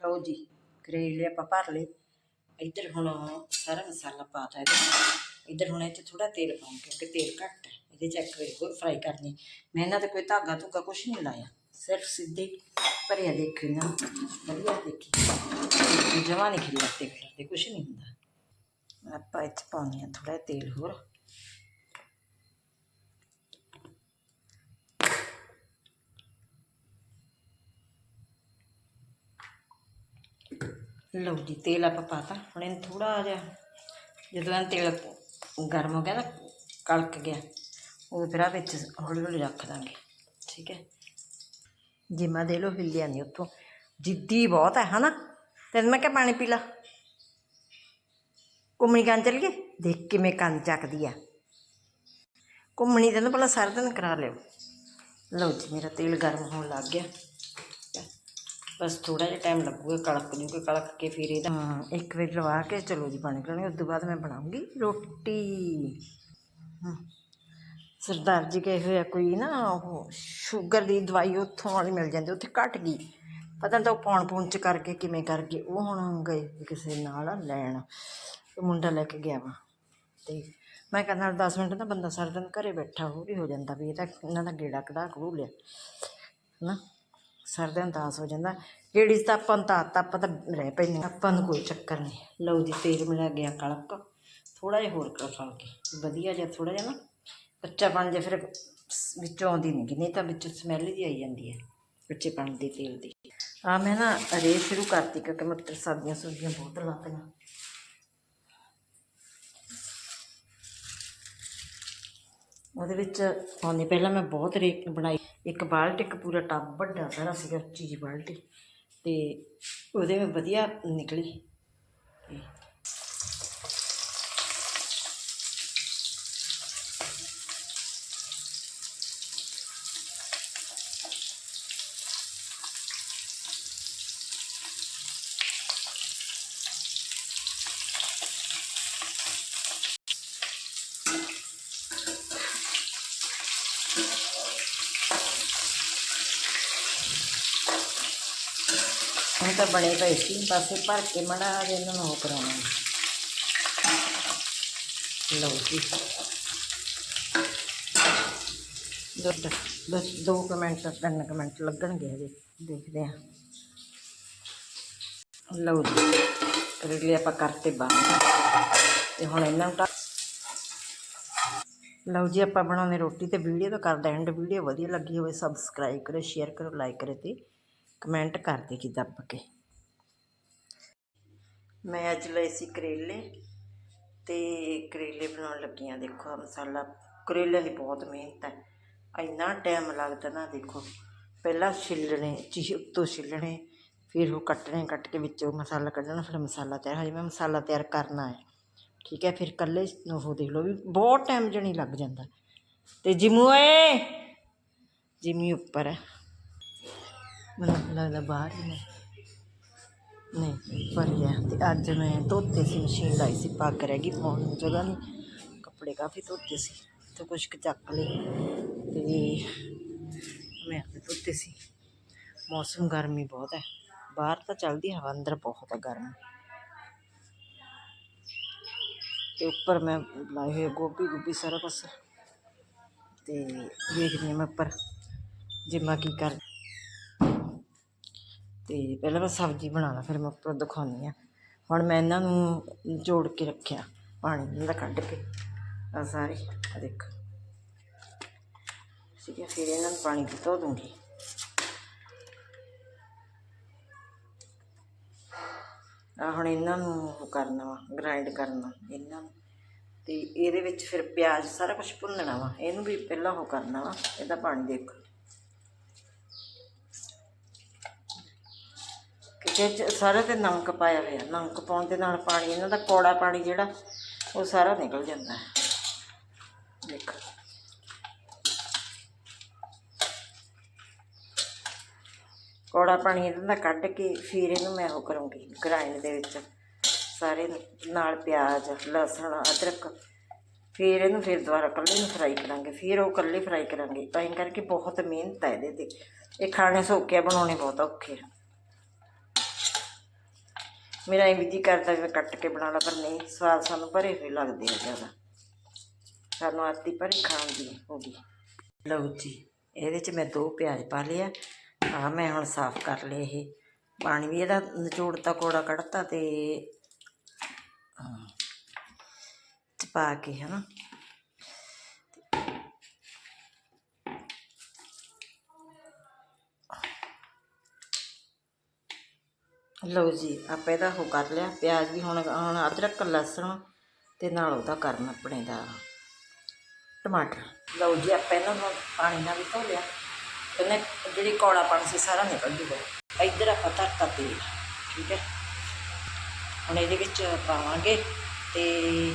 ਲਓ ਜੀ, ਕਰੇਲੇ ਆਪਾਂ ਭਰ ਲਏ। ਇੱਧਰ ਹੁਣ ਸਾਰਾ ਮਸਾਲਾ ਪਾਤਾ ਇਹਦੇ ਇੱਧਰ ਹੁਣ ਇਹ 'ਚ ਥੋੜਾ ਤੇਲ ਪਾਉਂ ਕਿਉਂਕਿ ਤੇਲ ਘੱਟ ਹੈ। ਇਹਦੇ 'ਚ ਇੱਕ ਵਾਰੀ ਹੋਰ ਫਰਾਈ ਕਰਨੀ। ਮੈਂ ਇਹਨਾਂ ਤੇ ਕੋਈ ਧਾਗਾ ਧੁੱਗਾ ਕੁਛ ਨਹੀਂ ਲਾਇਆ। ਸਿਰਫ ਸਿੱਧੇ ਭਰਿਆ ਦੇਖੀ ਨਾ ਵਧੀਆ ਦੇਖੀ। ਜਮਾ ਨਹੀਂ ਖਿਲਰਦੇ ਖਿਲਰਦੇ ਕੁਛ ਨਹੀਂ ਹੁੰਦਾ। ਆਪਾਂ ਇੱਥੇ ਪਾਉਂਦੇ ਹਾਂ ਥੋੜਾ ਤੇਲ ਹੋਰ। ਲਓ ਜੀ, ਤੇਲ ਆਪਾਂ ਪਾਤਾ। ਹੁਣ ਇਹਨੂੰ ਥੋੜਾ ਜਿਹਾ, ਜਦੋਂ ਇਹ ਤੇਲ ਗਰਮ ਹੋ ਗਿਆ ਨਾ, ਕਲਕ ਗਿਆ ਉਹ ਫਿਰ ਆ ਵਿੱਚ ਹੌਲੀ ਹੌਲੀ ਰੱਖ ਦਾਂਗੇ। ਠੀਕ ਹੈ? ਜਿਮਾ ਦੇ ਲੋ ਹਿੱਲਿਆ ਨਹੀਂ ਉੱਥੋਂ। ਜਿੱਦੀ ਬਹੁਤ ਹੈ, ਹਨਾ? ਤੈਨੂੰ ਮੈਂ ਕਿਹਾ ਪਾਣੀ ਪੀ ਲਾ। ਘੁੰਮਣੀ ਕੰਨ ਚੱਲ ਗਏ ਦੇਖ ਕਿਵੇਂ ਕੰਨ ਚੱਕਦੀ ਆ। ਘੁੰਮਣੀ ਤੈਨੂੰ ਪਹਿਲਾਂ ਸਾਰਾ ਦਿਨ ਕਰਾ ਲਿਓ। ਲਓ ਜੀ, ਮੇਰਾ ਤੇਲ ਗਰਮ ਹੋਣ ਲੱਗ ਗਿਆ। ਬਸ ਥੋੜਾ ਜਿਹਾ ਟਾਈਮ ਲੱਗੂਗਾ ਕਲਕ ਜੂਗਾ ਕੜਕ ਕੇ ਫਿਰ ਇਹਦਾ ਹਾਂ, ਇੱਕ ਵਾਰ ਲਵਾ ਕੇ ਚਲੋ ਜੀ ਪਾਣੀ ਕਰਨੀ ਉਸ ਤੋਂ ਬਾਅਦ ਮੈਂ ਬਣਾਉਂਗੀ ਰੋਟੀ। ਸਰਦਾਰ ਜੀ ਕਹੇ ਹੋਇਆ ਕੋਈ ਨਾ ਉਹ ਸ਼ੂਗਰ ਦੀ ਦਵਾਈ ਉੱਥੋਂ ਵਾਲੀ ਮਿਲ ਜਾਂਦੀ ਉੱਥੇ ਘਟ ਗਈ। ਪਤਾ ਨਹੀਂ ਤਾਂ ਉਹ ਪੌਣ ਪੂਣ ਚ ਕਰਕੇ ਕਿਵੇਂ ਕਰਕੇ ਉਹ ਹੁਣ ਗਏ ਕਿਸੇ ਨਾਲ ਲੈਣ। ਮੁੰਡਾ ਲੈ ਕੇ ਗਿਆ ਵਾ। ਤੇ ਮੈਂ ਕਹਿੰਦਾ ਨਾਲ 10 ਮਿੰਟ ਦਾ ਬੰਦਾ ਸਾਰਾ ਦਿਨ ਘਰੇ ਬੈਠਾ ਉਹ ਵੀ ਹੋ ਜਾਂਦਾ ਵੀ ਇਹ ਤਾਂ ਇਹਨਾਂ ਦਾ ਗੇੜਾ ਕਢਾ ਕਢੂ ਲਿਆ। ਨਾ ਸਰਦਿਆਂ ਨੂੰ ਦਾਸ ਹੋ ਜਾਂਦਾ। ਲੇਡੀਜ਼ ਤਾਂ ਆਪਾਂ ਨੂੰ ਤਾਂ ਆਦਤ ਆਪਾਂ ਤਾਂ ਰਹਿ ਪੈਂਦੇ ਹਾਂ। ਆਪਾਂ ਨੂੰ ਕੋਈ ਚੱਕਰ ਨਹੀਂ। ਲਓ ਜੀ ਤੇਲ ਮਿਲਾ ਗਿਆ ਕਲਕ ਥੋੜਾ ਜਿਹਾ ਹੋਰ ਕਰ ਫਲ ਕੇ ਵਧੀਆ ਜਿਹਾ ਥੋੜਾ ਜਿਹਾ ਨਾ। ਕੱਚਾ ਪਾਣੀ ਜਿਹਾ ਫਿਰ ਸ- ਵਿੱਚੋਂ ਆਉਂਦੀ ਨਹੀਂ ਗੀ, ਨਹੀਂ ਤਾਂ ਵਿੱਚ ਸਮੈਲ ਜੀ ਆਈ ਜਾਂਦੀ ਹੈ ਕੱਚੇ ਪਾਣੀ ਦੀ ਤੇਲ ਦੀ। ਆ ਮੈਂ ਨਾ ਰੇ ਸ਼ੁਰੂ ਕਰਤੀ ਕਿਉਂਕਿ ਮਟਰ ਸਬਜ਼ੀਆਂ ਸੁਬਜ਼ੀਆਂ ਬਹੁਤ ਲਾਤੀਆਂ। ਉਹਦੇ ਵਿੱਚ ਪਾਉਂਦੀ। ਪਹਿਲਾਂ ਮੈਂ ਬਹੁਤ ਰੇਕ ਬਣਾਈ। ਇੱਕ ਬਾਲਟੀ, ਇੱਕ ਪੂਰਾ ਟੱਬ ਵੱਡਾ, ਸਾਰਾ ਸੀਗਾ ਚੀਜ਼ ਬਾਲਟੀ। ਤੇ ਉਹਦੇ ਵਿੱਚ ਵਧੀਆ ਨਿਕਲੀ। ਹੁਣ ਤਾਂ ਬਣੇ ਪਏ ਸੀ, ਬਸ ਭਰ ਕੇ ਮੜਾ ਇਹਨਾਂ ਨੂੰ ਉਹ ਕਰਾਉਣਾ ਲਓ ਜੀ। ਦੋ ਦੋ ਦੋ ਮਿੰਟ, ਤਿੰਨ ਮਿੰਟ ਲੱਗਣਗੇ ਹਜੇ, ਦੇਖਦੇ ਹਾਂ। ਲਓ ਜੀ ਕਰੇਲੇ ਆਪਾਂ ਕਰਤੇ ਬੰਦ। ਤੇ ਹੁਣ ਇਹਨਾਂ ਨੂੰ ਤਾਂ ਲਓ ਜੀ, ਆਪਾਂ ਬਣਾਉਂਦੇ ਰੋਟੀ ਤੇ ਵੀਡੀਓ ਤਾਂ ਕਰਦਾ ਐਂਡ ਵੀਡੀਓ ਵਧੀਆ ਲੱਗੀ ਹੋਵੇ ਸਬਸਕ੍ਰਾਈਬ ਕਰੋ ਸ਼ੇਅਰ ਕਰੋ ਲਾਈਕ ਕਰੋ ਤੇ ਕਮੈਂਟ ਕਰ ਦੇ ਜੀ ਦੱਬ ਕੇ। ਮੈਂ ਅੱਜ ਲਏ ਸੀ ਕਰੇਲੇ ਤੇ ਕਰੇਲੇ ਬਣਾਉਣ ਲੱਗੀਆਂ। ਦੇਖੋ ਆਹ ਮਸਾਲਾ, ਕਰੇਲਿਆਂ ਦੀ ਬਹੁਤ ਮਿਹਨਤ ਹੈ। ਇੰਨਾ ਟਾਈਮ ਲੱਗਦਾ ਨਾ ਦੇਖੋ। ਪਹਿਲਾਂ ਛਿੱਲਣੇ ਚੀਜ਼ ਤੋਂ ਛਿੱਲਣੇ, ਫਿਰ ਉਹ ਕੱਟਣੇ, ਕੱਟ ਕੇ ਵਿੱਚੋਂ ਮਸਾਲਾ ਕੱਢਣਾ, ਫਿਰ ਮਸਾਲਾ ਤਿਆਰ ਹਜੇ ਮੈਂ ਮਸਾਲਾ ਤਿਆਰ ਕਰਨਾ ਹੈ। ਠੀਕ ਹੈ, ਫਿਰ ਕੱਲੇ ਉਹ ਦੇਖ ਲਓ ਵੀ ਬਹੁਤ ਟਾਈਮ ਜਣੀ ਲੱਗ ਜਾਂਦਾ। ਤੇ ਜਿਮੂ ਏ ਜਿਮੀ ਉੱਪਰ। ਹੈ ਮੈਨੂੰ ਲੱਗਦਾ ਬਾਹਰ ਹੀ ਨੇ। ਨਹੀਂ, ਪਰ ਗਿਆ ਤੇ ਅੱਜ ਮੈਂ ਧੋਤੇ ਸੀ ਮਸ਼ੀਨ ਲਾਈ ਸੀ, ਪੱਗ ਰਹਿ ਗਈ ਪਾਉਣ ਨੂੰ ਜਗ੍ਹਾ ਨਹੀਂ। ਕੱਪੜੇ ਕਾਫੀ ਧੋਤੇ ਸੀ, ਤੇ ਕੁਛ ਕੁ ਚੱਕ ਲਏ। ਤੇ ਮੈਂ ਆਪੇ ਧੋਤੇ ਸੀ। ਮੌਸਮ ਗਰਮੀ ਬਹੁਤ ਹੈ। ਬਾਹਰ ਤਾਂ ਚੱਲਦੀ ਹਵਾ, ਅੰਦਰ ਬਹੁਤ ਹੈ ਗਰਮ। ਤੇ ਉੱਪਰ ਮੈਂ ਲਾਏ ਹੋਏ ਗੋਭੀ ਗੋਭੀ ਸਾਰਾ ਕੁਛ। ਤੇ ਵੇਖਦੀ ਹਾਂ ਮੈਂ ਉੱਪਰ, ਜਿੰਮਾ ਕੀ ਕਰ ਅਤੇ ਪਹਿਲਾਂ ਮੈਂ ਸਬਜ਼ੀ ਬਣਾ ਲਾ, ਫਿਰ ਮੈਂ ਉੱਪਰ ਦਿਖਾਉਂਦੀ ਹਾਂ। ਹੁਣ ਮੈਂ ਇਹਨਾਂ ਨੂੰ ਜੋੜ ਕੇ ਰੱਖਿਆ, ਪਾਣੀ ਇਹਨਾਂ ਦਾ ਕੱਢ ਕੇ। ਆ ਸਾਰੇ ਆ ਦੇਖ। ਠੀਕ ਹੈ, ਫਿਰ ਇਹਨਾਂ ਨੂੰ ਪਾਣੀ ਧੋ ਦੂੰਗੀ। ਆ ਹੁਣ ਇਹਨਾਂ ਨੂੰ ਕਰਨਾ ਵਾ ਗ੍ਰਾਈਂਡ ਕਰਨਾ ਇਹਨਾਂ ਨੂੰ। ਤੇ ਇਹਦੇ ਵਿੱਚ ਫਿਰ ਪਿਆਜ਼ ਸਾਰਾ ਕੁਝ ਭੁੰਨਣਾ ਵਾ, ਇਹਨੂੰ ਵੀ ਪਹਿਲਾਂ ਉਹ ਕਰਨਾ ਵਾ, ਇਹਦਾ ਪਾਣੀ ਦੇਖੋ। ਕਿ ਚ ਸਾਰੇ ਤੇ ਨਮਕ ਪਾਇਆ ਹੋਇਆ, ਨਮਕ ਪਾਉਣ ਦੇ ਨਾਲ ਪਾਣੀ, ਇਹਨਾਂ ਦਾ ਕੌੜਾ ਪਾਣੀ ਜਿਹੜਾ, ਉਹ ਸਾਰਾ ਨਿਕਲ ਜਾਂਦਾ ਹੈ। ਦੇਖ। ਕੌੜਾ ਪਾਣੀ ਇਹਨਾਂ ਦਾ ਕੱਢ ਕੇ ਫਿਰ ਇਹਨੂੰ ਮੈਂ ਉਹ ਕਰੂੰਗੀ ਗ੍ਰਾਈਂਡ ਦੇ ਵਿੱਚ ਸਾਰੇ ਨਾਲ ਪਿਆਜ਼, ਲਸਣ, ਅਦਰਕ, ਫਿਰ ਇਹਨੂੰ ਫਿਰ ਦੁਬਾਰਾ ਕੱਲੇ ਨੂੰ ਫਰਾਈ ਕਰਾਂਗੇ, ਫਿਰ ਉਹ ਕੱਲੇ ਫਰਾਈ ਕਰਾਂਗੇ। ਤਾਂ ਇਹ ਕਰਕੇ ਬਹੁਤ ਮਿਹਨਤ ਹੈ ਇਹਦੇ ਤੇ। ਇਹ ਖਾਣੇ ਸੌਖੇ ਬਣਾਉਣੇ ਬਹੁਤ ਔਖੇ ਆ। ਮੇਰਾ ਇਹ ਵੀ ਜੀ ਕਰਦਾ ਵੀ ਮੈਂ ਕੱਟ ਕੇ ਬਣਾ ਲਾ, ਪਰ ਨਹੀਂ, ਸਵਾਦ ਸਾਨੂੰ ਭਰੇ ਹੋਏ ਲੱਗਦੇ ਆ ਜ਼ਿਆਦਾ। ਸਾਨੂੰ ਆਤੀ ਭਰੀ ਖਾਣ ਦੀ ਹੋ ਗਈ। ਲਓ ਜੀ, ਇਹਦੇ 'ਚ ਮੈਂ ਦੋ ਪਿਆਜ਼ ਪਾ ਲਿਆ ਆ। ਮੈਂ ਹੁਣ ਸਾਫ਼ ਕਰ ਲਏ ਇਹ। ਪਾਣੀ ਵੀ ਇਹਦਾ ਨਿਚੋੜਤਾ, ਕੋੜਾ ਕੱਢਤਾ ਤੇ ਪਾ ਕੇ ਹਨਾ। ਲਓ ਜੀ, ਆਪਾਂ ਇਹਦਾ ਉਹ ਕਰ ਲਿਆ, ਪਿਆਜ਼ ਵੀ ਹੁਣ ਹੁਣ ਅਦਰਕ, ਲਸਣ ਤੇ ਨਾਲ ਉਹਦਾ ਕਰਨ ਆਪਣੇ ਦਾ ਟਮਾਟਰ। ਲਓ ਜੀ, ਆਪਾਂ ਇਹਨਾਂ ਨੂੰ ਪਾਣੀ ਨਾਲ ਵੀ ਧੋ ਲਿਆ। ਇਹਨੇ ਜਿਹੜੀ ਕੌੜਾਪਣ ਸੀ, ਸਾਰਾ ਨਿਕਲ ਜੂਗਾ। ਇੱਧਰ ਆਪਾਂ ਧਰਤਾ ਤੇਲ, ਠੀਕ ਹੈ? ਹੁਣ ਇਹਦੇ ਵਿੱਚ ਪਾਵਾਂਗੇ ਤੇ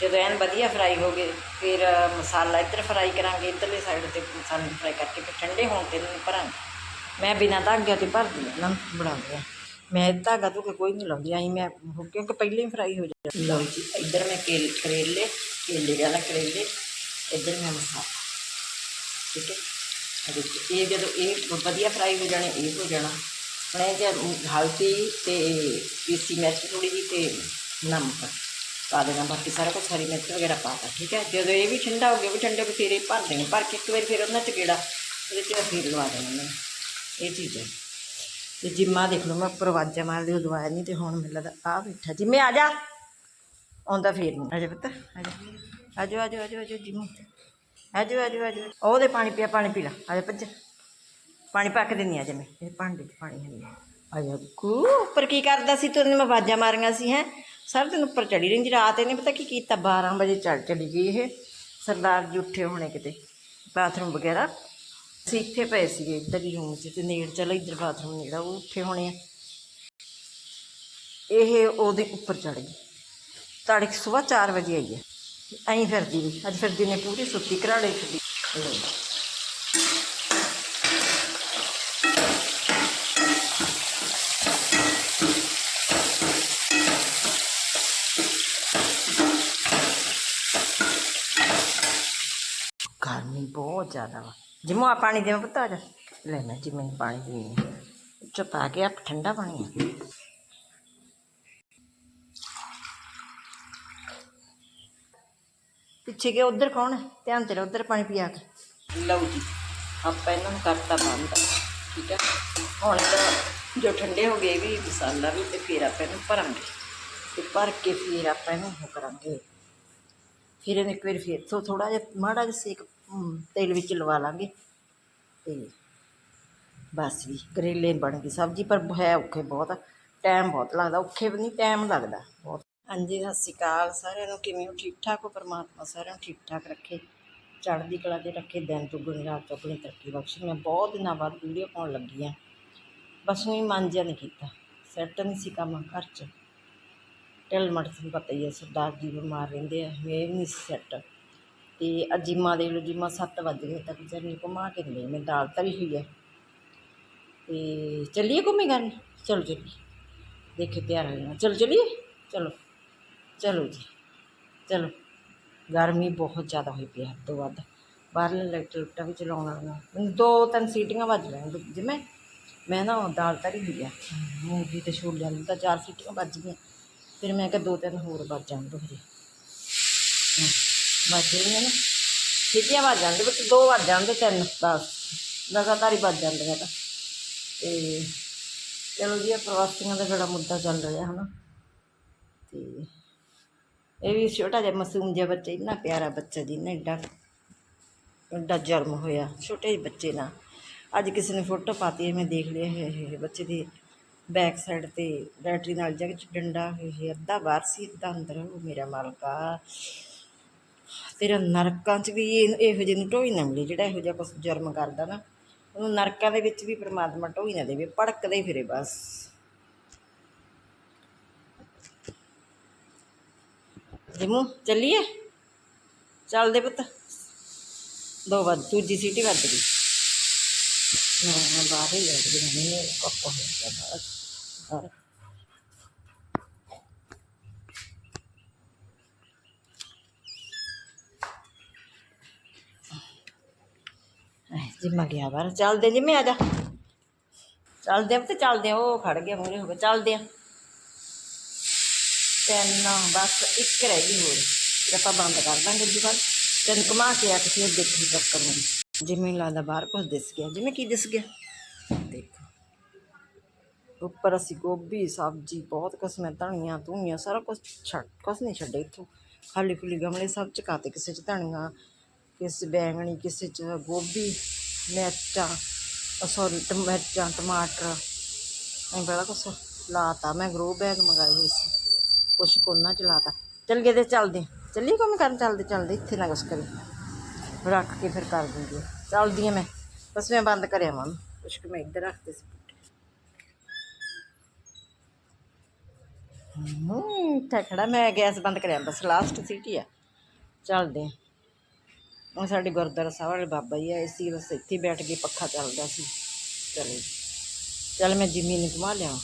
ਜਦੋਂ ਐਨ ਵਧੀਆ ਫਰਾਈ ਹੋ ਗਏ, ਫਿਰ ਮਸਾਲਾ ਇੱਧਰ ਫਰਾਈ ਕਰਾਂਗੇ, ਇੱਧਰਲੇ ਸਾਈਡ ਤੇ ਮਸਾਲੇ ਨੂੰ ਫਰਾਈ ਕਰਕੇ ਫਿਰ ਠੰਡੇ ਹੋਣ ਤੇ ਇਹਨਾਂ ਨੂੰ ਭਰਾਂਗੇ। ਮੈਂ ਬਿਨਾਂ ਧਾਗਿਆਂ ਤੇ ਭਰਦੀ ਹਾਂ, ਇਹਨਾਂ ਨੂੰ ਬਣਾਉਂਦੀ ਹਾਂ। ਮੈਂ ਧਾਗਾ ਤੋਂ ਕੋਈ ਨਹੀਂ ਲਾਉਂਦੀ ਆਈ ਮੈਂ ਉਹ ਕਿਉਂਕਿ ਪਹਿਲਾਂ ਹੀ ਫਰਾਈ ਹੋ ਜਾਂਦੀ। ਲਓ ਜੀ ਇੱਧਰ ਮੈਂ ਕੇਲ ਕਰੇਲੇ ਕੇਲੇ ਵਾਲਾ ਕਰੇਲੇ ਇੱਧਰ ਮੈਂ ਮਸਾਲਾ। ਠੀਕ ਹੈ? ਇਹ ਦੇਖੋ, ਇਹ ਜਦੋਂ ਇਹ ਵਧੀਆ ਫਰਾਈ ਹੋ ਜਾਣੇ ਇਹ ਹੋ ਜਾਣਾ। ਹੁਣ ਇਹ ਜੇ ਹਲਦੀ ਤੇ ਪੀਸੀ ਮਿਰਚ ਥੋੜੀ ਜਿਹੀ ਤੇ ਨਮਕ ਪਾ ਦੇਣਾ ਬਾਕੀ ਸਾਰਾ ਕੁਝ ਹਰੀ ਮਿਰਚ ਵਗੈਰਾ ਪਾ ਤਾ ਠੀਕ ਹੈ? ਜਦੋਂ ਇਹ ਵੀ ਠੰਡਾ ਹੋ ਗਿਆ ਵੀ ਠੰਡੇ ਬਥੇਰੇ ਭਰ ਦੇਣੇ। ਭਰ ਕੇ ਇੱਕ ਵਾਰੀ ਫਿਰ ਉਹਨਾਂ 'ਚ ਗੇੜਾ ਉਹਦੇ 'ਚ ਫਿਰ ਲਵਾ ਦੇਣਾ ਉਹਨਾਂ ਨੇ। ਇਹ ਚੀਜ਼। ਹੈ ਤੇ ਜਿੰਮਾ ਦੇਖ ਲਓ, ਮੈਂ ਉੱਪਰ ਆਵਾਜ਼ਾਂ ਮਾਰਦੀ ਉਹ ਦਵਾਇਆ ਨਹੀਂ ਤੇ ਹੁਣ ਮੈਨੂੰ ਲੱਗਦਾ ਆ ਬੈਠਾ। ਜਿੰਮੇ ਆ ਜਾ। ਆਉਂਦਾ ਫੇਰ ਨਹੀਂ ਅਜੇ ਪਤਾ ਅਜੇ ਆਜੋ ਆਜੋ ਆਜੋ ਆਜੋ ਜਿੰਮੂ। ਆਜੋ ਆਜੋ ਆਜੋ ਉਹਦੇ ਪਾਣੀ ਪਿਆ, ਪਾਣੀ ਪੀ ਲਾ। ਆਜਾ ਭੱਜ। ਪਾਣੀ ਪੱਕ ਕੇ ਦਿੰਦੀ ਆ ਜੇ ਮੈਂ ਇਹ ਭਾਂਡੇ 'ਚ ਪਾਣੀ ਹੈ ਆਜਾ ਕੂ ਉੱਪਰ ਕੀ ਕਰਦਾ ਸੀ ਤੂੰ? ਮੈਂ ਆਵਾਜ਼ਾਂ ਮਾਰੀਆਂ ਸੀ, ਹੈ। ਸਰ, ਤੈਨੂੰ ਉੱਪਰ ਚੜੀ ਰਹਿੰਦੀ, ਰਾਤ ਇਹਨੇ ਪਤਾ ਕੀ ਕੀਤਾ? 12 ਵਜੇ ਚੜ ਚਲੀ ਗਈ ਇਹ। ਸਰਦਾਰ ਜੀ ਉੱਠੇ ਹੋਣੇ ਕਿਤੇ, ਬਾਥਰੂਮ ਵਗੈਰਾ। ਅਸੀਂ ਇੱਥੇ ਪਏ ਸੀਗੇ ਇੱਧਰ ਹੀ ਰੂਮ 'ਚ ਤੇ ਨੇੜ ਚਲੋ ਇੱਧਰ ਬਾਥਰੂਮ ਨੇੜਾ, ਉਹ ਉੱਠੇ ਹੋਣੇ ਆ। ਇਹ ਉਹਦੇ ਉੱਪਰ ਚੜ ਗਈ। ਤੜਕੇ ਸਵੇਰ 4 ਵਜੇ ਆਈ ਹੈ। ਐਂ ਫਿਰਦੀ ਵੀ ਅੱਜ ਫਿਰਦੀ ਨੇ ਪੂਰੀ ਸੁੱਤੀ ਘਰਾੜੇ ਫਿਰਦੀ ਗਰਮੀ ਬਹੁਤ ਜ਼ਿਆਦਾ ਵਾ। ਜਿਮੋ ਆ ਪਾਣੀ ਦੇਵਾਂ ਪੁੱਤ ਆ ਜਾ ਲੈ ਮੈਂ ਜੀ ਮੈਨੂੰ ਪਾਣੀ ਦੇ ਚ ਪਾ ਕੇ ਆ ਠੰਡਾ ਪਾਣੀ ਆ ਪਿੱਛੇ ਕੇ ਉਧਰ ਕੌਣ ਹੈ ਧਿਆਨ ਤੇਰਾ ਉਧਰ ਪਾਣੀ ਪੀਆ ਕੇ ਲਓ ਜੀ ਆਪਾਂ ਇਹਨਾਂ ਨੂੰ ਕਰਤਾ ਬੰਦ ਠੀਕ ਹੈ ਹੁਣ ਇਹਦਾ ਜੋ ਠੰਡੇ ਹੋ ਗਏ ਵੀ ਮਸਾਲਾ ਵੀ ਤੇ ਫਿਰ ਆਪਾਂ ਇਹਨੂੰ ਭਰਾਂਗੇ ਤੇ ਭਰ ਕੇ ਫਿਰ ਆਪਾਂ ਇਹਨੂੰ ਉਹ ਕਰਾਂਗੇ ਫਿਰ ਇਹਨੂੰ ਇੱਕ ਵਾਰ ਫਿਰ ਤੇਲ ਵਿੱਚ ਲਵਾ ਲਾਂਗੇ। ਅਤੇ ਬਸ ਵੀ ਕਰੇਲੇ ਬਣ ਗਈ ਸਬਜ਼ੀ, ਪਰ ਹੈ ਔਖੇ ਬਹੁਤ, ਟਾਈਮ ਬਹੁਤ ਲੱਗਦਾ, ਔਖੇ ਵੀ ਨਹੀਂ, ਟਾਈਮ ਲੱਗਦਾ ਬਹੁਤ। ਹਾਂਜੀ, ਸਤਿ ਸ਼੍ਰੀ ਅਕਾਲ ਸਾਰਿਆਂ ਨੂੰ, ਕਿਵੇਂ ਹੋ? ਠੀਕ ਠਾਕ ਹੋ? ਪਰਮਾਤਮਾ ਸਾਰਿਆਂ ਨੂੰ ਠੀਕ ਠਾਕ ਰੱਖੇ। ਚੜ੍ਹਦੀ ਕਲਾ 'ਚ ਰੱਖੇ, ਦਿਨ ਦੁੱਗਣੀ ਰਾਤ ਚੌਗਣੀ, ਤਰੱਕੀ ਬਖਸ਼ੇ ਮੈਂ ਬਹੁਤ ਦਿਨਾਂ ਬਾਅਦ ਵੀਡੀਓ ਪਾਉਣ ਲੱਗੀ ਆ ਬਸ ਉਹੀ ਮਨ ਜਿਹਾ ਨਹੀਂ ਕੀਤਾ। ਸੈੱਟ ਨਹੀਂ ਸੀ ਕੰਮ ਘਰ 'ਚ। ਢਿੱਲ ਮੜ ਤੁਹਾਨੂੰ ਪਤਾ ਹੀ ਹੈ, ਸਰਦਾਰ ਜੀ ਬਿਮਾਰ ਰਹਿੰਦੇ ਆ, ਇਹ ਵੀ ਨਹੀਂ ਸੈੱਟ। ਤੇ ਅਜੀਮਾ ਦੇ ਲੋ ਜੀਮਾ 7 ਵਜ ਗਏ ਤੱਕ, ਜਰਨੀ ਘੁਮਾ ਕੇ ਲਈ ਮੈਂ ਦਾਲ ਤਰੀ ਹੋਈ ਹੈ। ਤੇ ਚੱਲੀਏ ਘੁੰਮੀ ਕਰਨ ਚਲੋ ਚੱਲੀਏ। ਦੇਖੇ ਤਿਆਰ ਹੋ। ਜਾਣਾ ਚਲੋ ਚੱਲੀਏ? ਚਲੋ। ਚਲੋ ਜੀ। ਚਲੋ। ਗਰਮੀ ਬਹੁਤ ਜ਼ਿਆਦਾ ਹੋਈ ਪਈ ਹੈ ਹੱਦ ਤੋਂ ਵੱਧ। ਬਾਹਰਲੇ ਲਾਈਟ ਲੁੱਟਾਂ ਵੀ ਚਲਾਉਣ ਵਾਲੀਆਂ। ਮੈਨੂੰ ਦੋ ਤਿੰਨ ਸੀਟੀਆਂ ਵੱਜ ਲੈਣ ਜਿਵੇਂ ਮੈਂ ਨਾ ਦਾਲ ਤਰੀ ਹੋਈ ਆ ਮੂੰਗੀ ਤੇ ਛੋਲਿਆਂ ਦੀ ਤਾਂ ਚਾਰ ਸੀਟੀਆਂ ਵੱਜ ਗਈਆਂ। ਫਿਰ ਮੈਂ ਕਿਹਾ ਦੋ ਤਿੰਨ ਹੋਰ ਵੱਜ ਜਾਣ ਦੋ ਹਜੇ। ਵੱਜ ਗਈਆਂ ਨਾ। ਸੀਟੀਆਂ ਵੱਜ ਜਾਂਦੇ ਬਟ ਦੋ ਵੱਜ ਜਾਂਦੇ, ਤਿੰਨ, ਦਸ। ਲਗਾਤਾਰ ਹੀ ਵੱਜ ਜਾਂਦੇ ਤਾਂ। ਤੇ ਚਲੋ ਜੀ ਇਹ ਪ੍ਰਵਾਸੀਆਂ ਦਾ ਬੜਾ ਮੁੱਦਾ ਚੱਲ ਰਿਹਾ ਹੈ ਨਾ ਤੇ ਇਹ ਵੀ ਛੋਟਾ ਜਿਹਾ ਮਾਸੂਮ ਜਿਹਾ ਬੱਚਾ, ਇੰਨਾ ਪਿਆਰਾ ਬੱਚਾ ਜੀ ਨਾ ਏਡਾ ਏਡਾ ਜਨਮ ਹੋਇਆ, ਛੋਟੇ ਜਿਹੇ ਬੱਚੇ ਨਾਲ। ਅੱਜ ਕਿਸੇ ਨੇ ਫੋਟੋ ਪਾਤੀ ਹੈ ਮੈਂ ਦੇਖ ਲਿਆ ਹੈ ਇਹ ਬੱਚੇ ਦੀ ਬੈਕ ਸਾਈਡ ਤੇ ਬੈਟਰੀ ਨਾਲ ਜਗ ਚ ਡੰਡਾ ਇਹ ਅੱਧਾ ਬਾਹਰ ਸੀ, ਅੱਧਾ ਅੰਦਰ, ਉਹ ਮੇਰਾ ਮਾਲਕਾ। ਤੇਰਾ ਨਰਕਾਂ 'ਚ ਵੀ ਇਹ- ਇਹੋ ਜਿਹੇ ਨੂੰ ਢੋਈ ਨਾ ਮਿਲੇ, ਜਿਹੜਾ ਇਹੋ ਜਿਹਾ ਕੁਛ ਜਰਮ ਕਰਦਾ ਨਾ। ਉਹਨੂੰ ਨਰਕਾਂ ਦੇ ਵਿੱਚ ਵੀ ਪ੍ਰਮਾਤਮਾ ਢੋਈ ਨਾ ਦੇਵੇ, ਭੜਕਦਾ ਹੀ ਫਿਰੇ ਬਸ। ਜਿਮੂ ਚੱਲੀਏ? ਚੱਲਦੇ ਪੁੱਤ। ਦੋ ਵੱਜ, ਦੂਜੀ ਸੀਟੀ ਵੱਜ ਗਈ। ਮੈਂ ਬਾਹਰ ਹੀ ਬੈਠ ਗਈ ਨਹੀਂ ਕੱਪ ਹੋ ਗਿਆ ਬਾਹਰ ਬਾਹਰ ਜਿੰਮਾ ਗਿਆ ਬਾਹਰ ਚੱਲਦੇ ਜਿੰਮੇ ਆ ਜਾ ਚੱਲਦੇ ਆ ਤੇ ਚੱਲਦੇ ਆ ਉਹ ਖੜ ਗਿਆ ਮੂਰੇ ਹੋ ਕੇ ਚੱਲਦੇ ਆ ਤਿੰਨ ਬਸ ਇੱਕ ਰਹਿ ਗਈ ਹੋਰ ਫਿਰ ਆਪਾਂ ਬੰਦ ਕਰ ਦਾਂਗੇ ਜੀ ਬਾਅਦ ਤਿੰਨ ਘੁਮਾ ਕੇ ਆ ਕੇ ਫਿਰ ਦੇਖੀ ਚੈੱਕ ਕਰੂੰਗੀ ਜਿਵੇਂ ਮੈਨੂੰ ਲੱਗਦਾ ਬਾਹਰ ਕੁਝ ਦਿਸ ਗਿਆ ਜਿਵੇਂ ਕੀ ਦਿਸ ਗਿਆ ਦੇਖੋ ਉੱਪਰ ਅਸੀਂ ਗੋਭੀ ਸਬਜ਼ੀ ਬਹੁਤ ਕਿਸਮਾਂ ਧਨੀਆਂ ਧੂਨੀਆਂ ਸਾਰਾ ਕੁਝ ਛੱਡ ਕੁਛ ਨਹੀਂ ਛੱਡੇ ਇੱਥੋਂ ਖਾਲੀ ਖੁੱਲੀ ਗਮਲੇ ਸਭ ਚਕਾਤੇ ਕਿਸੇ 'ਚ ਧਨੀਆਂ ਕਿਸੇ ਬੈਂਗਣੀ ਕਿਸੇ 'ਚ ਗੋਭੀ ਮਿਰਚਾਂ ਸੌਰੀ ਮਿਰਚਾਂ ਟਮਾਟਰ ਮੈਂ ਬੜਾ ਕੁਛ ਲਾਤਾ ਮੈਂ ਗਰੋ ਬੈਗ ਮੰਗਾਏ ਹੋਏ ਸੀ ਕੁਛ ਕੋਨਾ ਚ ਲਾਤਾ ਚੱਲ ਗਏ ਤੇ ਚੱਲਦੇ ਹਾਂ। ਚੱਲੀਏ ਕੰਮ ਕਰਨ ਚੱਲਦੇ ਚੱਲਦੇ ਇੱਥੇ ਨਾ ਕੁਛ ਕਰੀ ਰੱਖ ਕੇ ਫਿਰ ਕਰ ਦਿੰਦੀ ਹਾਂ ਚੱਲਦੀ ਹਾਂ ਮੈਂ ਬਸ ਮੈਂ ਬੰਦ ਕਰਿਆ ਮਾਂ ਕੁਛ ਕੁ ਮੈਂ ਇੱਧਰ ਰੱਖਦੇ ਸੀ ਹੂੰ ਇੱਥੇ ਖੜਾ ਮੈਂ ਗੈਸ ਉਹ ਸਾਡੇ ਗੁਰਦੁਆਰਾ ਸਾਹਿਬ ਵਾਲੇ ਬਾਬਾ ਜੀ ਆਏ ਸੀ, ਬਸ ਇੱਥੇ ਬੈਠ ਕੇ ਪੱਖਾ ਚੱਲਦਾ ਸੀ। ਚਲੋ। ਚੱਲ ਮੈਂ ਜ਼ਮੀਨ ਨੂੰ ਘੁਮਾ ਲਿਆ